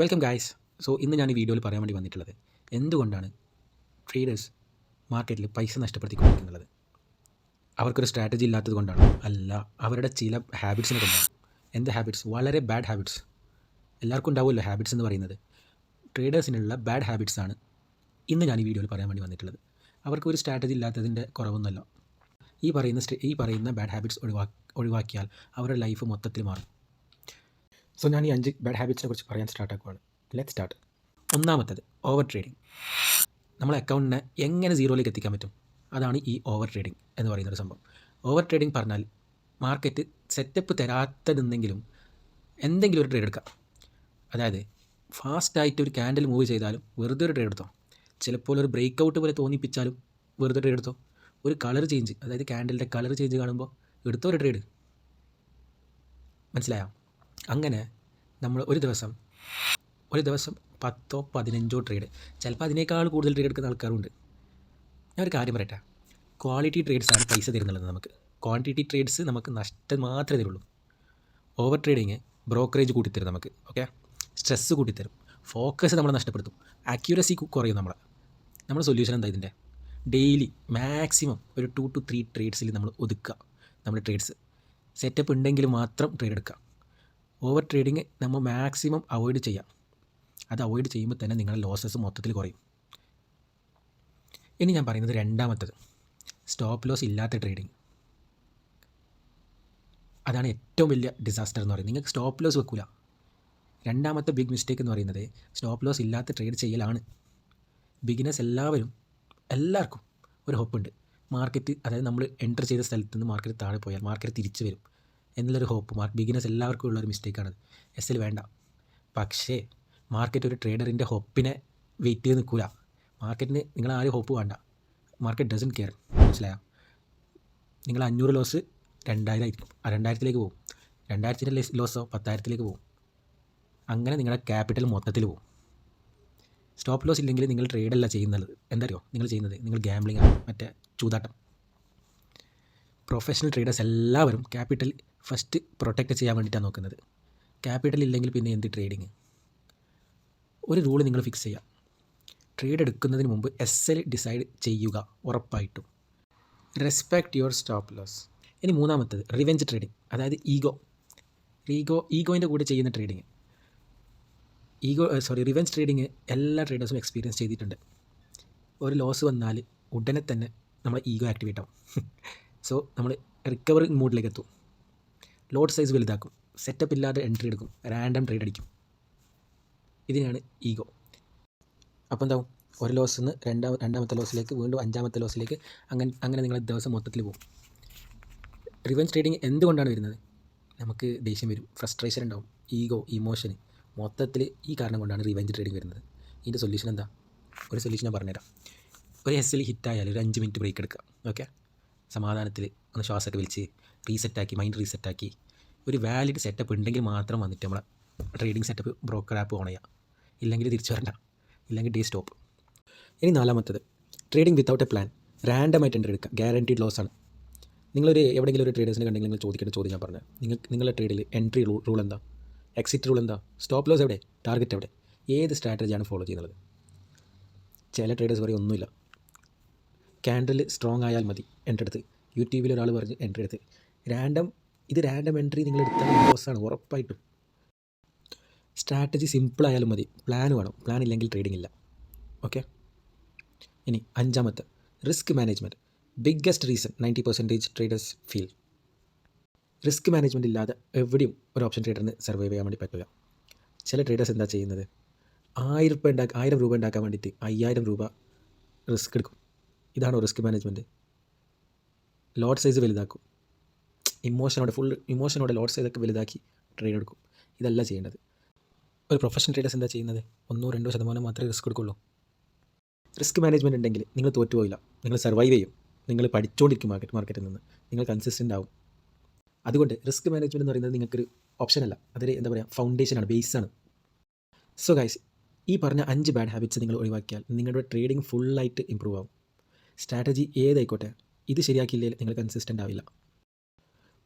Welcome guys so ഇന്ന് ഞാൻ ഈ വീഡിയോയിൽ പറയാൻ വേണ്ടി വന്നിട്ടുള്ളത് എന്തുകൊണ്ടാണ് ട്രേഡേഴ്സ് മാർക്കറ്റിൽ പൈസ നഷ്ടപ്പെടുത്തിക്കൊണ്ടിരിക്കുന്നത്? അവർക്കൊരു സ്ട്രാറ്റജി ഇല്ലാത്തത് കൊണ്ടാണ്? അല്ല അവരുടെ ചില ഹാബിറ്റ്സിനെ കൊണ്ടാണ്? എന്ത് ഹാബിറ്റ്സ് വളരെ ബാഡ് ഹാബിറ്റ്സ് എല്ലാവർക്കും ഉണ്ടാവുമല്ലോ ഹാബിറ്റ്സ് എന്ന് പറയുന്നത്. ട്രേഡേഴ്സിനുള്ള ബാഡ് ഹാബിറ്റ്സാണ് ഇന്ന് ഞാൻ ഈ വീഡിയോയിൽ പറയാൻ വേണ്ടി വന്നിട്ടുള്ളത്. അവർക്ക് ഒരു സ്ട്രാറ്റജി ഇല്ലാത്തതിന്റെ കുറവൊന്നുമല്ല. ഈ പറയുന്ന ഈ പറയുന്ന ബാഡ് ഹാബിറ്റ്സ് ഒഴിവാ ഒഴിവാക്കിയാൽ അവരുടെ ലൈഫ് മൊത്തത്തിൽ മാറും. സോ ഞാൻ ഈ അഞ്ച് ബാഡ് ഹാബിറ്റ്സിനെ കുറിച്ച് പറയാൻ സ്റ്റാർട്ട് ആക്കുവാണ്. ലെറ്റ് സ്റ്റാർട്ട് ഒന്നാമത്തത് ഓവർ ട്രേഡിംഗ് നമ്മളെ അക്കൗണ്ടിനെ എങ്ങനെ സീറോയിലേക്ക് എത്തിക്കാൻ പറ്റും? അതാണ് ഈ ഓവർ ട്രേഡിംഗ് എന്ന് പറയുന്നൊരു സംഭവം. ഓവർ ട്രേഡിംഗ് പറഞ്ഞാൽ മാർക്കറ്റ് സെറ്റപ്പ് തരാത്തതെന്തെങ്കിലും എന്തെങ്കിലും ഒരു ട്രേഡ് എടുക്കാം. അതായത് ഫാസ്റ്റായിട്ട് ഒരു ക്യാൻഡിൽ മൂവ് ചെയ്താലും വെറുതെ ഒരു ട്രേഡ് എടുത്തോ? ചിലപ്പോൾ ഒരു ബ്രേക്ക് ഔട്ട് പോലെ തോന്നിപ്പിച്ചാലും വെറുതെ ട്രേഡ് എടുത്തോ? ഒരു കളർ ചേഞ്ച് അതായത് ക്യാൻഡിലിന്റെ കളർ ചേഞ്ച് കാണുമ്പോൾ എടുത്തോ ഒരു ട്രേഡ് മനസ്സിലായോ? അങ്ങനെ നമ്മൾ ഒരു ദിവസം ഒരു ദിവസം പത്തോ പതിനഞ്ചോ ട്രേഡ് ചിലപ്പോൾ അതിനേക്കാൾ കൂടുതൽ ട്രേഡ് എടുക്കുന്ന ആൾക്കാരുണ്ട്. ഞാൻ ഒരു കാര്യം പറയട്ടെ? ക്വാളിറ്റി ട്രേഡ്സാണ് പൈസ തരുന്നുള്ളത് നമുക്ക്. ക്വാണ്ടിറ്റി ട്രേഡ്സ് നമുക്ക് നഷ്ടം മാത്രമേ തരുള്ളൂ. ഓവർ ട്രേഡിങ് ബ്രോക്കറേജ് കൂട്ടിത്തരും നമുക്ക് ഓക്കെ സ്ട്രെസ്സ് കൂട്ടിത്തരും. ഫോക്കസ് നമ്മളെ നഷ്ടപ്പെടുത്തും. ആക്യുറസി കുറയും നമ്മളെ. നമ്മുടെ സൊല്യൂഷൻ എന്താ ഇതിന്റെ? ഡെയിലി മാക്സിമം ഒരു ടു ടു ത്രീ ട്രേഡ്സിൽ നമ്മൾ ഒതുക്കുക. നമ്മുടെ ട്രേഡ്സ് സെറ്റപ്പ് ഉണ്ടെങ്കിൽ മാത്രം ട്രേഡ് എടുക്കുക. ഓവർ ട്രേഡിങ് നമ്മൾ മാക്സിമം അവോയ്ഡ് ചെയ്യാം. അത് അവോയ്ഡ് ചെയ്യുമ്പോൾ തന്നെ നിങ്ങളുടെ ലോസസ് മൊത്തത്തിൽ കുറയും. ഇനി ഞാൻ പറയുന്നത് രണ്ടാമത്തത്. സ്റ്റോപ്പ് ലോസ് ഇല്ലാത്ത ട്രേഡിങ്. അതാണ് ഏറ്റവും വലിയ ഡിസാസ്റ്റർ എന്ന് പറയുന്നത്. നിങ്ങൾക്ക് സ്റ്റോപ്പ് ലോസ് വെക്കില്ല രണ്ടാമത്തെ ബിഗ് മിസ്റ്റേക്ക് എന്ന് പറയുന്നത് സ്റ്റോപ്പ് ലോസ് ഇല്ലാത്ത ട്രേഡ് ചെയ്യലാണ്. ബിഗിനേഴ്സ് എല്ലാവരും എല്ലാവർക്കും ഒരു ഹോപ്പുണ്ട് മാർക്കറ്റ് അതായത് നമ്മൾ എന്റർ ചെയ്ത സ്ഥലത്ത് നിന്ന് മാർക്കറ്റ് താഴെ പോയാൽ മാർക്കറ്റ് തിരിച്ചു വരും. എന്നുള്ളൊരു ഹോപ്പ് മാർക്ക് ബിഗിനേഴ്സ് എല്ലാവർക്കും ഉള്ളൊരു മിസ്റ്റേക്കാണത് എസ് എൽ വേണ്ട. പക്ഷേ മാർക്കറ്റ് ഒരു ട്രേഡറിന്റെ ഹോപ്പിനെ വെയിറ്റ് ചെയ്ത് നിൽക്കില്ല മാർക്കറ്റിന് നിങ്ങൾ ആരും ഹോപ്പ് വേണ്ട. മാർക്കറ്റ് ഡസൻ കെയർ മനസ്സിലായോ? നിങ്ങൾ അഞ്ഞൂറ് ലോസ് രണ്ടായിരം ആയിരിക്കും. രണ്ടായിരത്തിലേക്ക് പോകും. രണ്ടായിരത്തിന്റെ ലോസോ പത്തായിരത്തിലേക്ക് പോകും. അങ്ങനെ നിങ്ങളുടെ ക്യാപിറ്റൽ മൊത്തത്തിൽ പോകും. സ്റ്റോപ്പ് ലോസ് ഇല്ലെങ്കിൽ നിങ്ങൾ ട്രേഡല്ല ചെയ്യുന്നത്. എന്തറിയോ നിങ്ങൾ ചെയ്യുന്നത്. നിങ്ങൾ ഗാംബ്ലിംഗ് ആണ്. മറ്റേ ചൂതാട്ടം. പ്രൊഫഷണൽ ട്രേഡേഴ്സ് എല്ലാവരും ക്യാപിറ്റൽ ഫസ്റ്റ് പ്രൊട്ടക്റ്റ് ചെയ്യാൻ വേണ്ടിയിട്ടാണ് നോക്കുന്നത്. ക്യാപിറ്റൽ ഇല്ലെങ്കിൽ പിന്നെ എന്ത് ട്രേഡിങ് ഒരു റൂൾ നിങ്ങൾ ഫിക്സ് ചെയ്യുക. ട്രേഡ് എടുക്കുന്നതിന് മുമ്പ് എസ് എൽ ഡിസൈഡ് ചെയ്യുക ഉറപ്പായിട്ടും. റെസ്പെക്ട് യുവർ സ്റ്റോപ്പ് ലോസ് ഇനി മൂന്നാമത്തത് റിവെഞ്ച് ട്രേഡിംഗ് അതായത് ഈഗോ ഈഗോ ഈഗോയിന്റെ കൂടെ ചെയ്യുന്ന trading ego sorry revenge trading എല്ലാ ട്രേഡേഴ്സും എക്സ്പീരിയൻസ് ചെയ്തിട്ടുണ്ട്. ഒരു ലോസ് വന്നാൽ ഉടനെ തന്നെ നമ്മളെ ഈഗോ ആക്ടിവേറ്റ് ആവും. സോ നമ്മൾ റിക്കവറി മൂഡിലേക്ക് എത്തും ലോഡ് സൈസ് വലുതാക്കും. സെറ്റപ്പ് ഇല്ലാതെ എൻട്രി എടുക്കും. റാൻഡം ട്രേഡ് അടിക്കും. ഇതിനാണ് ഈഗോ അപ്പോൾ എന്താവും? ഒരു ലോസിൽ നിന്ന് രണ്ടാമ രണ്ടാമത്തെ ലോസിലേക്ക് വീണ്ടും അഞ്ചാമത്തെ ലോസിലേക്ക് അങ്ങനെ അങ്ങനെ നിങ്ങൾ ദിവസം മൊത്തത്തിൽ പോകും. റിവൻസ് ട്രേഡിങ് എന്തുകൊണ്ടാണ് വരുന്നത്? നമുക്ക് ദേഷ്യം വരും. ഫ്രസ്ട്രേഷൻ ഉണ്ടാവും. ഈഗോ ഇമോഷൻ മൊത്തത്തിൽ ഈ കാരണം കൊണ്ടാണ് റിവെഞ്ച് ട്രേഡിംഗ് വരുന്നത്. ഇതിന്റെ സൊല്യൂഷൻ എന്താ? ഒരു സൊല്യൂഷൻ ഞാൻ പറഞ്ഞുതരാം. ഒരു എസ് എൽ ഹിറ്റായാൽ ഒരു അഞ്ച് മിനിറ്റ് ബ്രേക്ക് എടുക്കുക. ഓക്കെ സമാധാനത്തിൽ ഒന്ന് ശ്വാസമൊക്കെ വലിച്ച് റീസെറ്റാക്കി മൈൻഡ് റീസെറ്റാക്കി ഒരു വാലിഡ് സെറ്റപ്പ് ഉണ്ടെങ്കിൽ മാത്രം വന്നിട്ട് നമ്മളെ trading setup broker app on ചെയ്യുക ഇല്ലെങ്കിൽ തിരിച്ചു വരണ്ട. ഇല്ലെങ്കിൽ ഡേ സ്റ്റോപ്പ് ഇനി നാലാമത്തത് ട്രേഡിംഗ് വിത്തൗട്ട് എ പ്ലാൻ റാൻഡമായിട്ട് എന്റെ എടുക്കുക ഗ്യാരണ്ടീഡ് ലോസ് ആണ്. നിങ്ങളൊരു എവിടെയെങ്കിലും ഒരു ട്രേഡേഴ്സിനെ കണ്ടെങ്കിൽ നിങ്ങൾ ചോദിക്കേണ്ട ചോദ്യം ഞാൻ പറഞ്ഞത് നിങ്ങൾ നിങ്ങളുടെ ട്രേഡിൽ എൻട്രി റൂൾ എന്താ? എക്സിറ്റ് റൂൾ എന്താ? സ്റ്റോപ്പ് ലോസ് എവിടെ? ടാർഗറ്റ് എവിടെ? ഏത് സ്ട്രാറ്റജിയാണ് ഫോളോ ചെയ്യുന്നത്? ചില ട്രേഡേഴ്സ് പറയും ഒന്നുമില്ല. ക്യാൻഡിൽ സ്ട്രോങ് ആയാൽ മതി എന്റെ അടുത്ത്. യൂട്യൂബിൽ ഒരാൾ പറഞ്ഞ് എന്റെ എടുത്ത് റാൻഡം ഇത് റാൻഡം എൻട്രി നിങ്ങൾ എടുത്താൽ ലോസാണ് ഉറപ്പായിട്ടും. സ്ട്രാറ്റജി സിമ്പിൾ ആയാലും മതി പ്ലാൻ വേണം പ്ലാൻ ഇല്ലെങ്കിൽ ട്രേഡിംഗ് ഇല്ല. ഓക്കെ ഇനി അഞ്ചാമത്തെ risk management biggest reason ninety percentage traders feel risk management ഇല്ലാതെ എവിടെയും ഒരു ഓപ്ഷൻ ട്രേഡറിന് സർവൈവ് ചെയ്യാൻ വേണ്ടി പറ്റില്ല. ചില ട്രേഡേഴ്സ് എന്താ ചെയ്യുന്നത്? ആയിരം രൂപ ഉണ്ടാക്കാൻ ആയിരം രൂപ ഉണ്ടാക്കാൻ വേണ്ടിയിട്ട് അയ്യായിരം രൂപ റിസ്ക് എടുക്കും. ഇതാണോ റിസ്ക് മാനേജ്മെന്റ് ലോഡ് സൈസ് വലുതാക്കും. ഇമോഷനോടെ ഫുൾ ഇമോഷനോടെ ലോഡ് സൈസൊക്കെ വലുതാക്കി ട്രേഡ് എടുക്കും. ഇതല്ല ചെയ്യേണ്ടത്. ഒരു പ്രൊഫഷണൽ ട്രേഡേഴ്സ് എന്താ ചെയ്യുന്നത്? ഒന്നോ രണ്ടോ ശതമാനം മാത്രമേ റിസ്ക് എടുക്കുള്ളൂ. റിസ്ക് മാനേജ്മെന്റ് ഉണ്ടെങ്കിൽ നിങ്ങൾ തോറ്റുപോയില്ല. നിങ്ങൾ സർവൈവ് ചെയ്യും. നിങ്ങൾ പഠിച്ചുകൊണ്ടിരിക്കും മാർക്കറ്റ് മാർക്കറ്റിൽ നിന്ന്. നിങ്ങൾ കൺസിസ്റ്റന്റ് ആവും. അതുകൊണ്ട് റിസ്ക് മാനേജ്മെന്റ് എന്ന് പറയുന്നത് നിങ്ങൾക്കൊരു ഓപ്ഷൻ അല്ല. അതൊരു എന്താ പറയുക ഫൗണ്ടേഷനാണ് ബേസാണ് സോ ഗൈസ് ഈ പറഞ്ഞ അഞ്ച് ബാഡ് ഹാബിറ്റ്സ് നിങ്ങൾ ഒഴിവാക്കിയാൽ നിങ്ങളുടെ ട്രേഡിംഗ് ഫുള്ളായിട്ട് ഇമ്പ്രൂവ് ആവും. സ്ട്രാറ്റജി ഏതായിക്കോട്ടെ ഇത് ശരിയാക്കിയില്ലെങ്കിൽ നിങ്ങൾ കൺസിസ്റ്റന്റ് ആവില്ല.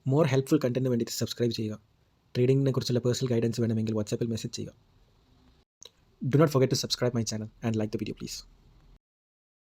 മോർ ഹെൽപ്ഫുൾ കണ്ടന്റിന് വേണ്ടിയിട്ട് സബ്സ്ക്രൈബ് ചെയ്യുക. ട്രേഡിങ്ങിനെ കുറിച്ചുള്ള പേഴ്സണൽ ഗൈഡൻസ് വേണമെങ്കിൽ വാട്സാപ്പിൽ മെസ്സേജ് ചെയ്യുക. Do not forget to subscribe my channel and like the video please.